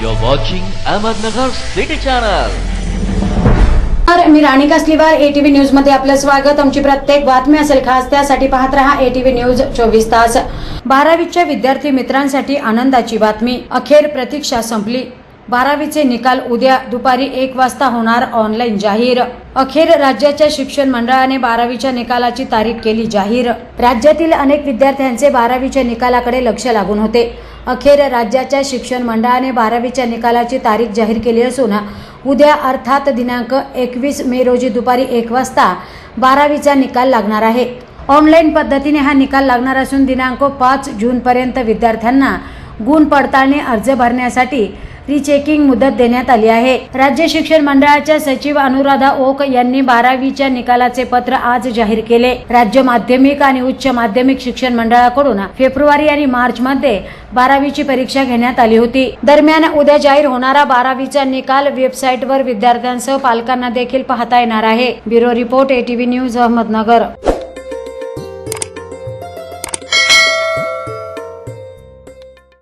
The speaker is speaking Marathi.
You're watching Ahmednagar City Channel. मी राणी कासलीवार एटीव्ही न्यूजमध्ये आपलं स्वागत. आमची प्रत्येक बातमी असेल खास त्यासाठी पाहत रहा एटीव्ही न्यूज चोवीस तास. बारावीच्या विद्यार्थी मित्रांसाठी आनंदाची बातमी. अखेर प्रतीक्षा संपली. बारावीचे निकाल उद्या दुपारी एक वाजता होणार ऑनलाईन जाहीर. अखेर राज्याच्या शिक्षण मंडळाने बारावीच्या निकालाची तारीख केली जाहीर. राज्यातील अनेक विद्यार्थ्यांचे बारावीच्या निकालाकडे लक्ष लागून होते. अखेर राज्याच्या शिक्षण मंडळाने बारावीच्या निकालाची तारीख जाहीर केली असून उद्या अर्थात दिनांक एकवीस मे रोजी दुपारी एक वाजता बारावीचा निकाल लागणार आहे. ऑनलाईन पद्धतीने हा निकाल लागणार असून दिनांक पाच जूनपर्यंत विद्यार्थ्यांना गुण पडताळणी अर्ज भरण्यासाठी रिचेकिंग मुदत देण्यात आली आहे. राज्य शिक्षण मंडळाच्या सचिव अनुराधा ओक यांनी बारावीच्या निकालाचे पत्र आज जाहीर केले. राज्य माध्यमिक आणि उच्च माध्यमिक शिक्षण मंडळाकडून फेब्रुवारी आणि मार्च मध्ये बारावीची परीक्षा घेण्यात आली होती. दरम्यान उद्या जाहीर होणारा बारावीचा निकाल वेबसाईटवर विद्यार्थ्यांसह पालकांना देखील पाहता येणार आहे. Bureau report ATV news Ahmednagar.